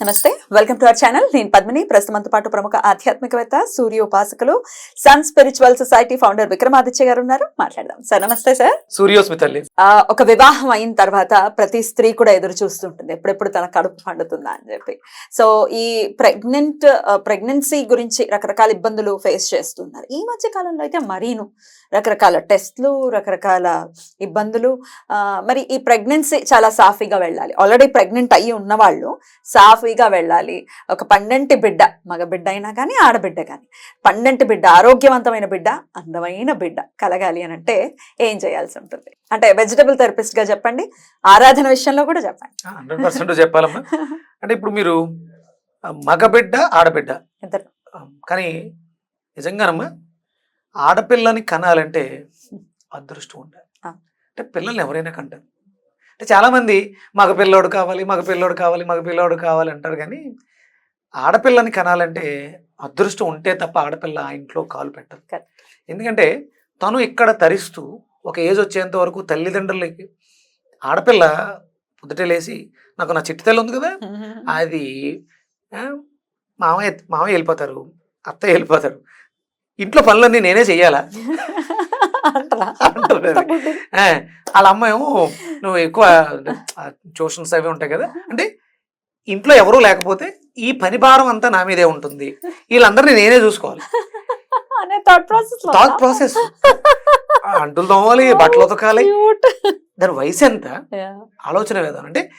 నమస్తే. Welcome to our channel నేను పద్మిని. ప్రస్తుతంతో పాటు ప్రముఖ ఆధ్యాత్మికవేత్త సూర్య ఉపాసకులు sun spiritual society founder Vikramaditya గారు ఉన్నారు. మాట్లాడదాం. సార్ నమస్తే సార్ సూర్యోస్మి తల్లి ఆ, ఒక వివాహం అయిన తర్వాత ప్రతి స్త్రీ కూడా ఎదురు చూస్తుంటుంది. ఎప్పుడెప్పుడు తన కడుపు పండుతుందా అని చెప్పి. సో ఈ ప్రెగ్నెంట్ ప్రెగ్నెన్సీ గురించి రకరకాల ఇబ్బందులు ఫేస్ చేస్తున్నారు. ఈ మధ్య కాలంలో అయితే మరీను రకరకాల టెస్ట్లు రకరకాల ఇబ్బందులు. మరి ఈ ప్రెగ్నెన్సీ చాలా సాఫీగా వెళ్ళాలి. ఆల్రెడీ ప్రెగ్నెంట్ అయ్యి ఉన్నవాళ్ళు సాఫీగా వెళ్ళాలి. ఒక పండంటి బిడ్డ మగ బిడ్డ అయినా కానీ ఆడబిడ్డ కానీ. పండంటి బిడ్డ ఆరోగ్యవంతమైన బిడ్డ అందమైన బిడ్డ కలగాలి అని అంటే ఏం చేయాల్సి ఉంటుంది? అంటే వెజిటబుల్ థెరపిస్ట్గా చెప్పండి ఆరాధన విషయంలో కూడా చెప్పండి. హండ్రెడ్ పర్సెంట్ చెప్పాలమ్మా. అంటే ఇప్పుడు మీరు మగబిడ్డ ఆడబిడ్డ. ఇద్దరు. కానీ నిజంగానమ్మా ఆడపిల్లని కనాలంటే అదృష్టం ఉండాలి. అంటే పిల్లల్ని ఎవరైనా కంటారు. అంటే చాలామంది మగ పిల్లోడు కావాలి మగ పిల్లోడు కావాలి మగ పిల్లోడు కావాలి అంటారు కానీ ఆడపిల్లని కనాలంటే అదృష్టం ఉంటే తప్ప ఆడపిల్ల ఆ ఇంట్లో కాలు పెట్టదు. ఎందుకంటే తను ఇక్కడ తరిస్తూ ఒక ఏజ్ వచ్చేంత వరకు తల్లిదండ్రులకి ఆడపిల్ల పొద్దుటే లేచి నాకు నా చిట్టి తల్లి ఉంది కదా అది మామయ్య మామయ్య వెళ్ళిపోతారు అత్తయ్య వెళ్ళిపోతారు. ఇంట్లో పనులన్నీ నేనే చెయ్యాలా? అంటారా? వాళ్ళ అమ్మ ఏమో నువ్వు ఎక్కువ ట్యూషన్స్ అవి ఉంటాయి కదా. అంటే ఇంట్లో ఎవరూ లేకపోతే ఈ పని భారం అంతా నా మీదే ఉంటుంది. వీళ్ళందరినీ నేనే చూసుకోవాలి. అనే థాట్ ప్రాసెస్ థాట్ ప్రాసెస్ అంటులు తోమాలి బట్టలు ఉతకాలి. దాని వయసు ఎంత? ఆలోచన విధానం. అంటే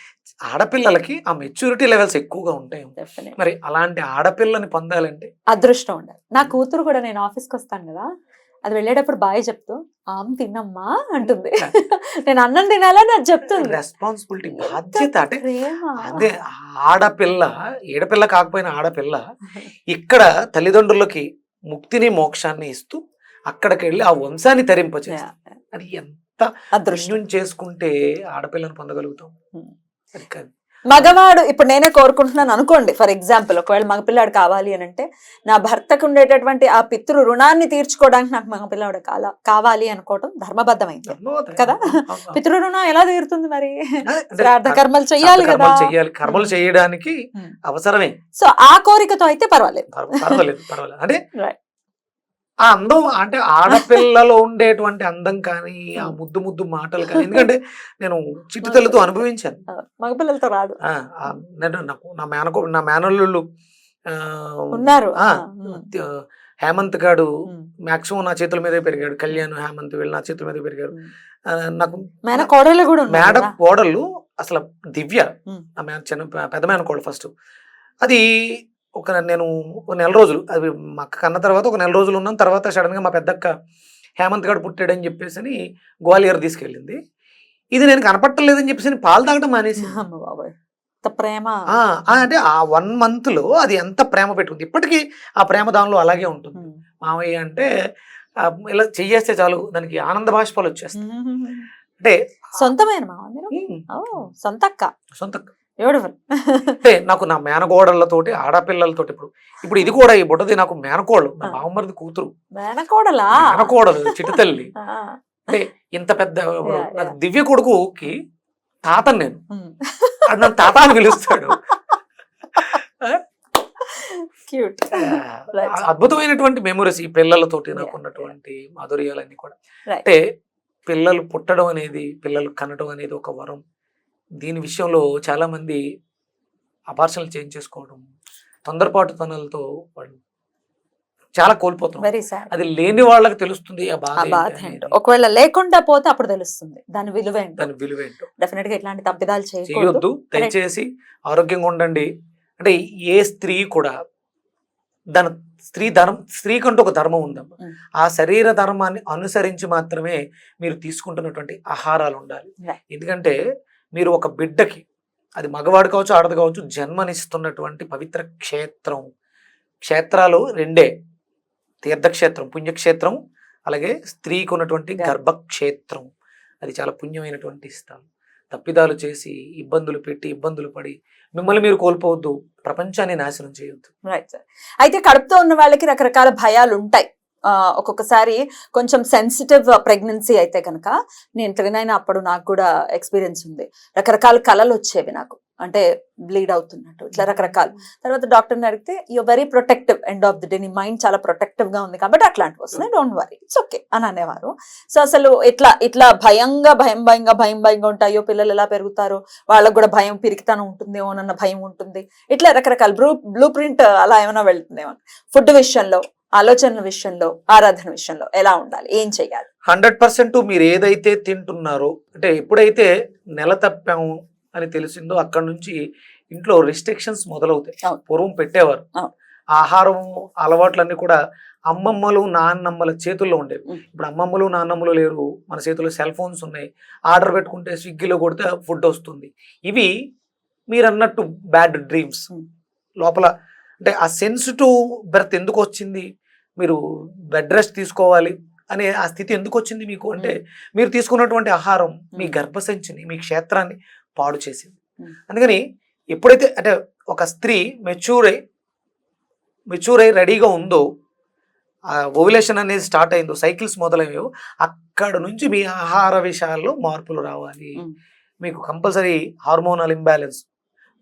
ఆడపిల్లలకి ఆ మెచ్యూరిటీ లెవెల్స్ ఎక్కువగా ఉంటాయి. మరి అలాంటి ఆడపిల్లని పొందాలంటే? అదృష్టం ఉండాలి నా కూతురు కూడా నేను ఆఫీస్కి వస్తాను కదా. అది వెళ్ళేటప్పుడు బాయ్ చెప్తూ ఆమ్ తిన్నమ్మా అంటుంది నేను అన్నం తినాలని అది చెప్తుంది రెస్పాన్సిబిలిటీ బాధ్యత అంటే. అదే ఆడపిల్ల ఏడపిల్ల కాకపోయినా ఆడపిల్ల ఇక్కడ తల్లిదండ్రులకి ముక్తిని మోక్షాన్ని ఇస్తూ అక్కడికి వెళ్ళి ఆ వంశాన్ని Yeah. అది ఎంత అదృష్టం చేసుకుంటే ఆడపిల్లని పొందగలుగుతాం Hmm. అది మగవాడు ఇప్పుడు నేనే కోరుకుంటున్నాను అనుకోండి ఫర్ ఎగ్జాంపుల్ ఒకవేళ మగపిల్లాడు కావాలి అని అంటే నా భర్తకు ఉండేటటువంటి ఆ పితృ రుణాన్ని తీర్చుకోవడానికి నాకు మగపిల్లాడు కాల కావాలి అనుకోవటం ధర్మబద్ధమైంది. కదా? పితృ రుణం ఎలా తీరుతుంది మరి కర్మలు చెయ్యాలి శ్రాద్ధ కదా కర్మలు చెయ్యాలి కర్మలు చేయడానికి Hmm. అవసరమే సో ఆ కోరికతో అయితే పర్వాలేదు పర్వ- పర్వాలేదు అంటే. ఆ అందం అంటే ఆడపిల్లలో ఉండేటువంటి అందం కానీ ఆ ముద్దు ముద్దు మాటలు కానీ ఎందుకంటే నేను చిట్టి తల్లితో అనుభవించాను. మగపిల్లలతో రాదు. నాకు నా మేనకో నా మేనల్లుళ్ళు ఆ, ఉన్నారు. హేమంత్ గాడు మాక్సిమం నా చేతుల మీదే పెరిగాడు. కళ్యాణ్ హేమంత్ వీళ్ళు నా చేతుల మీద పెరిగారు. నాకు మేన కోడలు కూడా మేడ? కోడళ్ళు అసలు దివ్య. చిన్న పెద్ద మేనకోడలు ఫస్ట్. అది ఒక నేను ఒక నెల రోజులు అది మా అక్క కన్న తర్వాత ఒక నెల రోజులు ఉన్నాం. తర్వాత సడన్గా మా పెద్దక్క హేమంత్ గారు పుట్టాడని చెప్పేసి అని గ్వాలియర్ తీసుకెళ్ళింది. ఇది నేను కనపట్టలేదని చెప్పేసి పాలు తాగడం మానేసి అమ్మ బాబోయ్! ప్రేమ. అంటే ఆ వన్ మంత్లో అది ఎంత ప్రేమ పెట్టుకుంది. ఇప్పటికీ ఆ ప్రేమ దానిలో అలాగే ఉంటుంది. మామయ్య అంటే ఇలా చెయ్యేస్తే చాలు దానికి ఆనంద బాష్పాలు వచ్చేస్తాయి. అంటే సొంతమైన మామ మీరు? ఉమ్, ఓ సొంత అక్క సొంత బ్యూటిఫుల్ అంటే నాకు నా మేనగోడళ్ళతోటి ఆడపిల్లలతోటి ఇప్పుడు ఇప్పుడు ఇది కూడా ఈ బుడ్డది నాకు మేనకోడలు. నా. బావమరిది కూతురు. మేనకోడలా? మేనకోడలు చిట్టి తల్లి. అంటే ఇంత పెద్ద నాకు. దివ్య కొడుకుకి తాతను నేను. అది నన్ను తాత అని పిలుస్తాడు. క్యూట్. అద్భుతమైనటువంటి మెమొరీస్ ఈ పిల్లలతోటి నాకు ఉన్నటువంటి మాధుర్యాలన్నీ కూడా. అంటే పిల్లలు పుట్టడం అనేది పిల్లలు కనడం అనేది ఒక వరం. దీని విషయంలో చాలా మంది అపార్షణలు చేంజ్ చేసుకోవడం తొందరపాటు తనాలతో వాళ్ళు చాలా కోల్పోతాం వెరీ సాడ్ అది లేని వాళ్ళకి తెలుస్తుంది ఆ బాధ ఏంటి. ఒకవేళ లేకుండా పోతే అప్పుడు తెలుస్తుంది దాని విలువ ఏంటో. దాని విలువ ఏంటో. డెఫినెట్గా ఇట్లాంటి తప్పిదాలు చేయొద్దు దయచేసి ఆరోగ్యంగా ఉండండి. అంటే ఏ స్త్రీ కూడా దాని స్త్రీ ధర్మం స్త్రీకంటూ ఒక ధర్మం ఉందమ్మా. ఆ శరీర ధర్మాన్ని అనుసరించి మాత్రమే మీరు తీసుకుంటున్నటువంటి ఆహారాలు ఉండాలి. ఎందుకంటే మీరు ఒక బిడ్డకి అది మగవాడు కావచ్చు ఆడది కావచ్చు జన్మనిస్తున్నటువంటి పవిత్ర క్షేత్రం. క్షేత్రాలు రెండే. తీర్థక్షేత్రం పుణ్యక్షేత్రం అలాగే స్త్రీకి ఉన్నటువంటి గర్భ- గర్భక్షేత్రం. అది చాలా పుణ్యమైనటువంటి స్థలం. తప్పిదాలు చేసి ఇబ్బందులు పెట్టి ఇబ్బందులు పడి మిమ్మల్ని మీరు కోల్పోవద్దు. ప్రపంచాన్ని నాశనం చేయొద్దు. రైట్ సార్ అయితే కడుపుతో ఉన్న వాళ్ళకి రకరకాల భయాలు ఉంటాయి ఒక్కొక్కసారి కొంచెం సెన్సిటివ్ ప్రెగ్నెన్సీ అయితే కనుక నేను ట్రైన్ అయిన అప్పుడు నాకు కూడా ఎక్స్పీరియన్స్ ఉంది. రకరకాల కళలు వచ్చేవి నాకు. అంటే బ్లీడ్ అవుతున్నట్టు ఇట్లా రకరకాలు. తర్వాత డాక్టర్ని అడిగితే you very protective end of the day నీ మైండ్ చాలా ప్రొటెక్టివ్గా ఉంది కాబట్టి అట్లాంటివి వస్తున్నాయి. డోంట్ వరీ ఇట్స్ ఓకే అని అనేవారు. సో అసలు ఇట్లా ఇట్లా భయంగా భయం భయంగా భయం భయంగా ఉంటాయో పిల్లలు ఎలా పెరుగుతారో వాళ్ళకు కూడా భయం పిరికితనం ఉంటుందేమో అన్న భయం ఉంటుంది. ఇట్లా రకరకాల. బ్లూ బ్లూ ప్రింట్ అలా ఏమైనా వెళ్తుందేమో. ఫుడ్ విషయంలో ఆలోచనల విషయంలో ఆరాధన విషయంలో ఎలా ఉండాలి? ఏం చెయ్యాలి? హండ్రెడ్ పర్సెంట్ మీరు ఏదైతే తింటున్నారో అంటే ఎప్పుడైతే నెల తప్పాము అని తెలిసిందో అక్కడ నుంచి ఇంట్లో రిస్ట్రిక్షన్స్ మొదలవుతాయి. పూర్వం పెట్టేవారు. ఆహారం అలవాట్లన్నీ కూడా అమ్మమ్మలు నాన్నమ్మల చేతుల్లో ఉండేవి. ఇప్పుడు అమ్మమ్మలు నాన్నమ్మలు లేరు. మన చేతుల్లో సెల్ ఫోన్స్ ఉన్నాయి. ఆర్డర్ పెట్టుకుంటే స్విగ్గీలో కొడితే ఫుడ్ వస్తుంది. ఇవి మీరు అన్నట్టు బ్యాడ్ డ్రీమ్స్. లోపల అంటే ఆ సెన్సిటివ్ బెర్త్ ఎందుకు వచ్చింది మీరు బెడ్ రెస్ట్ తీసుకోవాలి అనే ఆ స్థితి ఎందుకు వచ్చింది మీకు అంటే మీరు తీసుకున్నటువంటి ఆహారం మీ. గర్భసంచిని మీ క్షేత్రాన్ని పాడు చేసింది. అందుకని ఎప్పుడైతే అంటే ఒక స్త్రీ మెచ్యూర్ అయి మెచ్యూర్ అయి రెడీగా ఉందో ఆ ఓవులేషన్ అనేది స్టార్ట్ అయిందో సైకిల్స్ మొదలయ్యో అక్కడ నుంచి మీ ఆహార విషయాల్లో మార్పులు రావాలి. మీకు కంపల్సరీ హార్మోనల్ ఇంబ్యాలెన్స్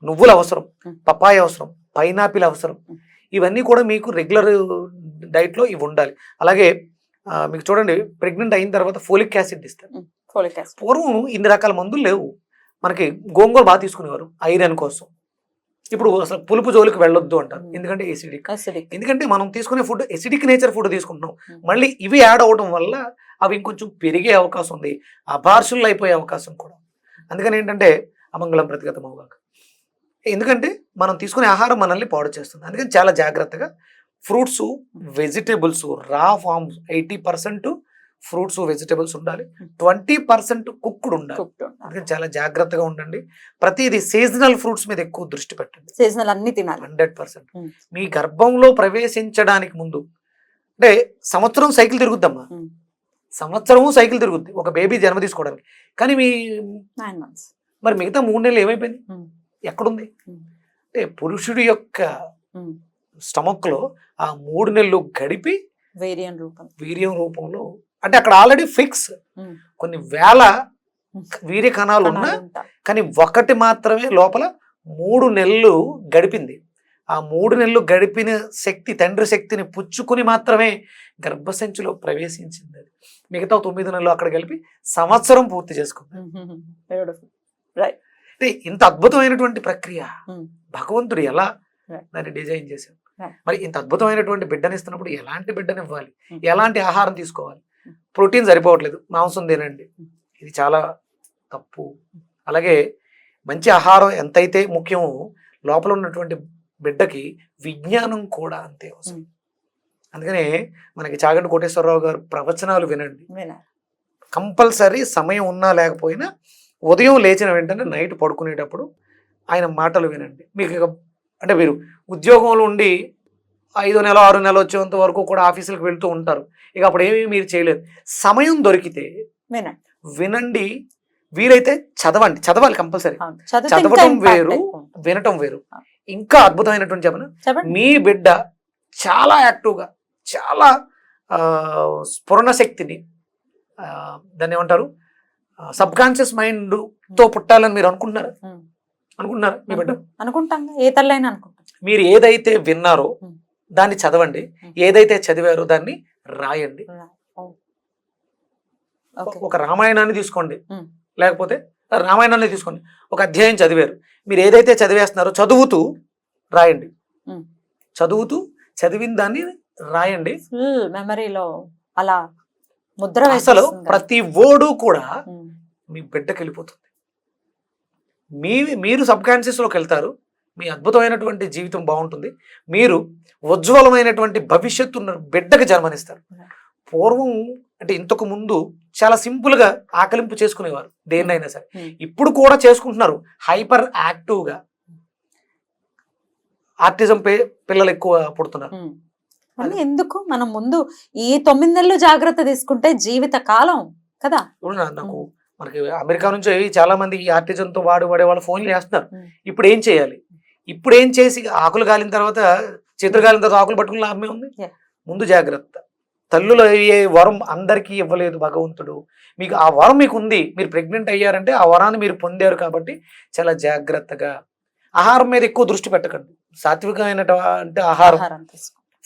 నువ్వులు అవసరం మ్మ్. పపాయ అవసరం పైనాపిల్ అవసరం. ఇవన్నీ కూడా మీకు రెగ్యులర్ డైట్లో ఇవి ఉండాలి. అలాగే మీకు చూడండి ప్రెగ్నెంట్ అయిన తర్వాత ఫోలిక్ యాసిడ్ ఇస్తారు ఫోలిక్ యాసిడ్. పూర్వం ఇన్ని రకాల మందులు లేవు. మనకి గోంగూర బాగా తీసుకునేవారు ఐరన్ కోసం. ఇప్పుడు అసలు పులుపు జోలికి వెళ్ళొద్దు అంటారు. ఎందుకంటే ఎసిడిక్ ఎందుకంటే మనం తీసుకునే ఫుడ్ ఎసిడిక్ నేచర్ ఫుడ్ తీసుకుంటున్నాం. మళ్ళీ ఇవి యాడ్ అవడం వల్ల అవి ఇంకొంచెం పెరిగే అవకాశం ఉంది. అబార్షన్లు అయిపోయే అవకాశం కూడా. అందుకని ఏంటంటే అమంగళం ప్రతిగతం అవ్వక ఎందుకంటే మనం తీసుకునే ఆహారం మనల్ని పాడు చేస్తుంది. అందుకని చాలా జాగ్రత్తగా fruits vegetables raw forms eighty percent fruits vegetables ఉండాలి. ట్వంటీ పర్సెంట్ కుక్కుడు ఉండాలి. కుక్డ్ అందుకని చాలా జాగ్రత్తగా ఉండండి. ప్రతిదీ సీజనల్ ఫ్రూట్స్ మీద ఎక్కువ దృష్టి పెట్టండి. సీజనల్ అన్ని తినాలి. Hundred percent. మీ గర్భంలో ప్రవేశించడానికి ముందు అంటే సంవత్సరం సైకిల్ తిరుగుద్దమ్మా. సంవత్సరము సైకిల్ తిరుగుద్ది. ఒక బేబీ జన్మ తీసుకోవడానికి. కానీ మీ మరి మిగతా మూడు నెలలు ఏమైపోయింది. ఎక్కడుంది. అంటే పురుషుడి యొక్క స్టమక్లో ఆ మూడు నెలలు గడిపి వేరియన్ రూపం వీర్యం రూపంలో అంటే అక్కడ ఆల్రెడీ ఫిక్స్. కొన్ని వేల. వీర్య కణాలు ఉన్నా. కానీ ఒకటి మాత్రమే లోపల మూడు నెలలు గడిపింది ఆ మూడు నెలలు గడిపిన శక్తి తండ్రి శక్తిని పుచ్చుకుని మాత్రమే గర్భసంచిలో ప్రవేశించింది అది మిగతా తొమ్మిది నెలలు అక్కడ కలిపి సంవత్సరం పూర్తి చేసుకుంది Beautiful. అంటే ఇంత అద్భుతమైనటువంటి ప్రక్రియ. భగవంతుడు ఎలా. దాన్ని డిజైన్ చేశాడు. మరి ఇంత అద్భుతమైనటువంటి బిడ్డనిస్తున్నప్పుడు ఎలాంటి బిడ్డని ఇవ్వాలి. ఎలాంటి ఆహారం తీసుకోవాలి. ప్రోటీన్ సరిపోవట్లేదు మాంసం తినండి. ఇది చాలా తప్పు అలాగే మంచి ఆహారం ఎంతైతే ముఖ్యమో లోపల ఉన్నటువంటి బిడ్డకి విజ్ఞానం కూడా అంతే అవసరం. అందుకనే మనకి చాగంటి కోటేశ్వరరావు గారు ప్రవచనాలు వినండి. కంపల్సరీ సమయం ఉన్నా లేకపోయినా ఉదయం లేచిన వెంటనే నైట్ పడుకునేటప్పుడు ఆయన మాటలు వినండి. మీకు ఇక అంటే మీరు ఉద్యోగంలో ఉండి ఐదో నెల ఆరు నెల వచ్చేంత వరకు కూడా ఆఫీసులకు వెళ్తూ ఉంటారు. ఇక అప్పుడు ఏమీ మీరు చేయలేరు సమయం దొరికితే వినండి. వినండి. వీలైతే చదవండి. చదవాలి కంపల్సరీ. చదవటం వేరు. వినటం వేరు. ఇంకా అద్భుతమైనటువంటి చెప్పను? మీ బిడ్డ చాలా యాక్టివ్గా చాలా స్ఫురణ శక్తిని దాన్ని ఏమంటారు? సబ్ కాన్షియస్ మైండ్తో పుట్టాలని మీరు అనుకుంటున్నారా. అనుకుంటున్నారా మీ బిడ్డ? అనుకుంటాం. ఏ తల్లైనా అనుకుంటాం. మీరు ఏదైతే విన్నారో. దాన్ని చదవండి. ఏదైతే చదివారో దాన్ని రాయండి. ఒక రామాయణాన్ని తీసుకోండి. లేకపోతే రామాయణాన్ని తీసుకోండి. ఒక అధ్యాయం చదివారు. మీరు ఏదైతే చదివేస్తున్నారో చదువుతూ రాయండి. చదువుతూ చదివిన దాన్ని రాయండి. మెమరీలో అలా ముద్ర అసలు. ప్రతి వర్డు కూడా. మీ బిడ్డకి వెళ్ళిపోతుంది. మీ మీరు సబ్లోకి వెళ్తారు. మీ అద్భుతమైనటువంటి జీవితం బాగుంటుంది. మీరు ఉజ్వలమైనటువంటి భవిష్యత్తు బిడ్డకి జన్మనిస్తారు. పూర్వం అంటే ఇంతకు ముందు చాలా సింపుల్గా ఆకలింపు చేసుకునేవారు దేన్నైనా సరే. ఇప్పుడు కూడా చేసుకుంటున్నారు హైపర్ యాక్టివ్గా ఆర్టిజం పే పిల్లలు ఎక్కువ పుడుతున్నారు. కానీ ఎందుకు? మనం ముందు ఈ తొమ్మిది నెలలు జాగ్రత్త తీసుకుంటే జీవిత కాలం కదా? నాకు మనకి అమెరికా నుంచి చాలా మంది ఈ ఆర్టిజం తో వాడు వాడే వాళ్ళు ఫోన్లు చేస్తున్నారు. ఇప్పుడు ఏం చేయాలి? ఇప్పుడు ఏం చేసి ఆకులు కాలిన తర్వాత చేతులు కాలిన తర్వాత ఆకులు పట్టుకుని లాభమే ఉంది. ముందు జాగ్రత్త. తల్లులు అయ్యే వరం అందరికీ ఇవ్వలేదు భగవంతుడు. మీకు ఆ వరం మీకు ఉంది. మీరు ప్రెగ్నెంట్ అయ్యారంటే ఆ వరాన్ని మీరు పొందారు కాబట్టి చాలా జాగ్రత్తగా. ఆహారం మీద ఎక్కువ దృష్టి పెట్టకండి. సాత్వికమైన అంటే ఆహారం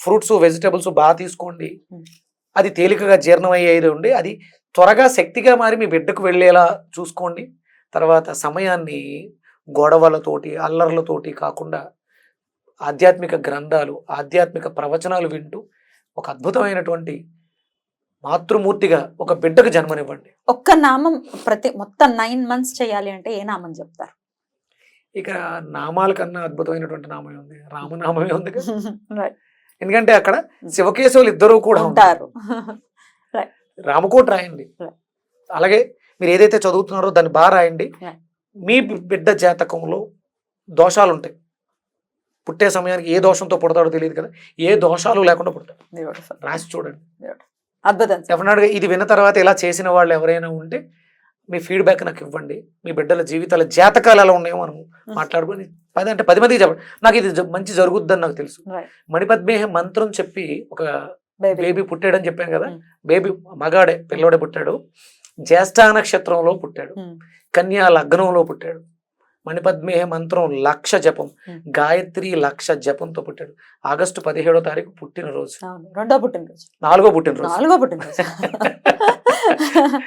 ఫ్రూట్స్ వెజిటబుల్స్ బాగా తీసుకోండి. అది తేలికగా జీర్ణమయ్యేది ఉండి అది త్వరగా శక్తిగా మారి మీ బిడ్డకు వెళ్ళేలా చూసుకోండి. తర్వాత సమయాన్ని గొడవలతోటి అల్లర్లతోటి కాకుండా ఆధ్యాత్మిక గ్రంథాలు ఆధ్యాత్మిక ప్రవచనాలు వింటూ ఒక అద్భుతమైనటువంటి మాతృమూర్తిగా ఒక బిడ్డకు జన్మనివ్వండి. ఒక్క నామం ప్రతి మొత్తం నైన్ మంత్స్ చేయాలి అంటే ఏ నామం చెప్తారు? ఇక నామాల కన్నా అద్భుతమైనటువంటి నామమే ఉంది రామనామమే ఉంది కదా. ఎందుకంటే అక్కడ శివకేశవులు ఇద్దరూ కూడా ఉంటారు. రామకోట రాయండి. అలాగే మీరు ఏదైతే చదువుతున్నారో దాన్ని బాగా రాయండి. మీ బిడ్డ జాతకంలో దోషాలు ఉంటాయి పుట్టే సమయానికి ఏ దోషంతో పుడతాడో తెలియదు కదా. ఏ దోషాలు లేకుండా పుడతాడు. రాసి చూడండి. అద్భుతం. డెఫినెట్గా ఇది విన్న తర్వాత ఇలా చేసిన వాళ్ళు ఎవరైనా ఉంటే మీ ఫీడ్బ్యాక్ నాకు ఇవ్వండి. మీ బిడ్డల జీవితాల జాతకాలు ఎలా ఉన్నాయో మనం మాట్లాడుకొని పది అంటే పది మందికి చెప్పండి. నాకు ఇది మంచి జరుగుద్దని నాకు తెలుసు. మణిపద్మేహ మంత్రం చెప్పి ఒక. బేబీ పుట్టాడని చెప్పాను కదా. బేబీ మగాడే పిల్లోడే పుట్టాడు. జ్యేష్ఠ నక్షత్రంలో పుట్టాడు. ఉమ్. కన్యా లగ్నంలో పుట్టాడు. మణిపద్మేహ మంత్రం లక్ష జపం. గాయత్రి లక్ష జపంతో పుట్టాడు. ఆగస్టు పదిహేడో తారీఖు పుట్టినరోజు. రెండో పుట్టినరోజు. నాలుగో పుట్టినరోజు. నాలుగో పుట్టినరోజు.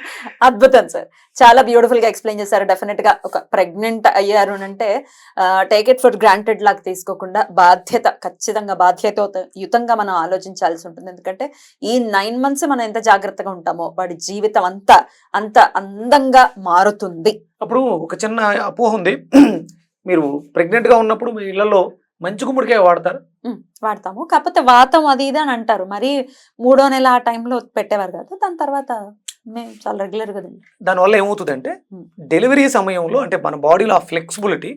అద్భుతం సార్. చాలా బ్యూటిఫుల్గా ఎక్స్ప్లెయిన్ చేశారు. డెఫినెట్గా ఒక ప్రెగ్నెంట్ అయ్యారు అంటే టేక్ ఇట్ ఫర్ గ్రాంటెడ్ లాగా తీసుకోకుండా బాధ్యత ఖచ్చితంగా బాధ్యత యుతంగా మనం ఆలోచించాల్సి ఉంటుంది. ఎందుకంటే ఈ నైన్ మంత్స్ మనం ఎంత జాగ్రత్తగా ఉంటామో వాడి జీవితం అంతా అంత అందంగా మారుతుంది. అప్పుడు ఒక చిన్న అపోహ ఉంది. మీరు ప్రెగ్నెంట్గా ఉన్నప్పుడు మీ ఇళ్ళలో మంచి గుమ్మడికాయ వాడతారు? వాడతాము. కాకపోతే వాతం అది ఇది అని అంటారు. మరి మూడో నెల ఆ టైంలో పెట్టేవారు కదా దాని తర్వాత మేము చాలా రెగ్యులర్గా. దానివల్ల ఏమవుతుందంటే Mm. డెలివరీ సమయంలో అంటే మన బాడీలో ఆ ఫ్లెక్సిబిలిటీ.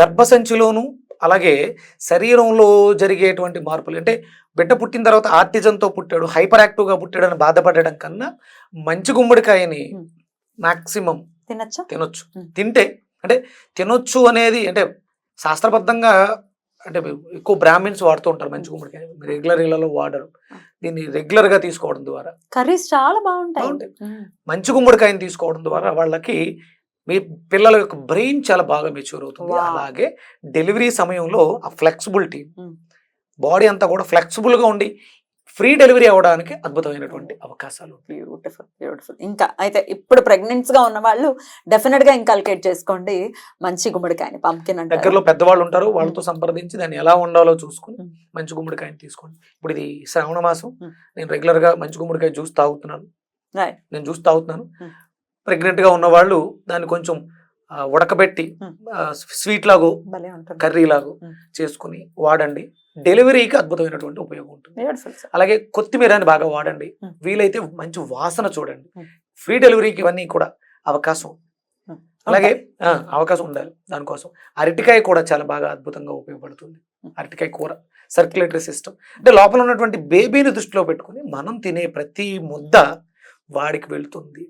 గర్భసంచిలోను అలాగే శరీరంలో జరిగేటువంటి మార్పులు అంటే బిడ్డ పుట్టిన తర్వాత ఆర్టిజంతో పుట్టాడు హైపర్ యాక్టివ్గా పుట్టాడు అని బాధపడడం కన్నా మంచి గుమ్మడికాయని. మాక్సిమం తినచ్చా తినొచ్చు. తింటే అంటే తినొచ్చు అనేది అంటే శాస్త్రబద్ధంగా అంటే ఎక్కువ బ్రాహ్మిన్స్ వాడుతూ ఉంటారు మంచి గుమ్మడికాయ రెగ్యులర్ ఇళ్ళలో వాడరు దీన్ని రెగ్యులర్గా తీసుకోవడం ద్వారా కర్రీస్ చాలా బాగుంటాయి. మంచి గుమ్మడికాయని తీసుకోవడం ద్వారా వాళ్ళకి మీ పిల్లల యొక్క బ్రెయిన్ చాలా బాగా మెచ్యూర్ అవుతుంది. అలాగే డెలివరీ సమయంలో ఆ ఫ్లెక్సిబిలిటీ. బాడీ అంతా కూడా flexible గా ఉండి ఫ్రీ డెలివరీ అవ్వడానికి అద్భుతమైనటువంటి అవకాశాలు బ్యూటిఫుల్ బ్యూటిఫుల్ ఇంకా అయితే ఇప్పుడు ప్రెగ్నెంట్స్గా ఉన్న వాళ్ళు డెఫినెట్గా ఇంకల్కేట్ చేసుకోండి మంచి గుమ్మడికాయని పంకిన్ అంటే దగ్గరలో పెద్దవాళ్ళు ఉంటారు వాళ్ళతో సంప్రదించి దాన్ని ఎలా ఉండాలో చూసుకుని Mm. మంచి గుమ్మడికాయని తీసుకోండి ఇప్పుడు ఇది శ్రావణ మాసం Mm. నేను రెగ్యులర్గా మంచి గుమ్మడికాయ జ్యూస్ తాగుతున్నాను. నేను జ్యూస్ తాగుతున్నాను. ప్రెగ్నెంట్గా ఉన్న వాళ్ళు దాన్ని కొంచెం ఉడకబెట్టి. స్వీట్ లాగో కర్రీ లాగా. చేసుకుని వాడండి డెలివరీకి అద్భుతమైనటువంటి ఉపయోగం ఉంటుంది. అలాగే కొత్తిమీరని బాగా వాడండి. Mm. వీలైతే మంచి వాసన చూడండి. Mm. ఫ్రీ డెలివరీకి ఇవన్నీ కూడా అవకాశం అలాగే ఆ, అవకాశం ఉండాలి దానికోసం. అరటికాయ కూడా చాలా బాగా అద్భుతంగా ఉపయోగపడుతుంది. అరటికాయ కూర సర్క్యులేటరీ సిస్టమ్ అంటే లోపల ఉన్నటువంటి బేబీని దృష్టిలో పెట్టుకుని మనం తినే ప్రతి ముద్ద వాడికి వెళ్తుంది.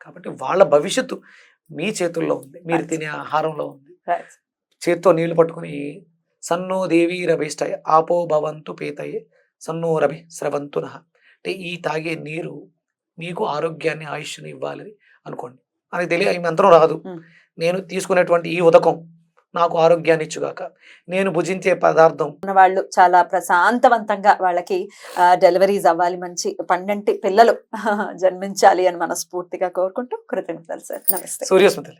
కాబట్టి వాళ్ళ భవిష్యత్తు మీ చేతుల్లో ఉంది. మీరు. తినే ఆహారంలో ఉంది. చేత్తో నీళ్ళు పట్టుకుని సన్నో దేవి రభిష్టాయ ఆపో భవంతు పీతయే సన్నో రభి స్రవంతు నః. అంటే ఈ తాగే నీరు మీకు ఆరోగ్యాన్ని ఆయుష్ని ఇవ్వాలని అనుకోండి. నాకు తెలియ మంత్రం రాదు. నేను తీసుకునేటువంటి ఈ ఉదకం నాకు ఆరోగ్యాన్ని ఇచ్చుగాక. నేను భుజించే పదార్థం వాళ్ళు చాలా ప్రశాంతవంతంగా వాళ్ళకి డెలివరీస్ అవ్వాలి. మంచి పండంటి పిల్లలు జన్మించాలి అని మనస్ఫూర్తిగా కోరుకుంటూ కృతజ్ఞతలు సార్. నమస్తే. సూర్యస్మృతి.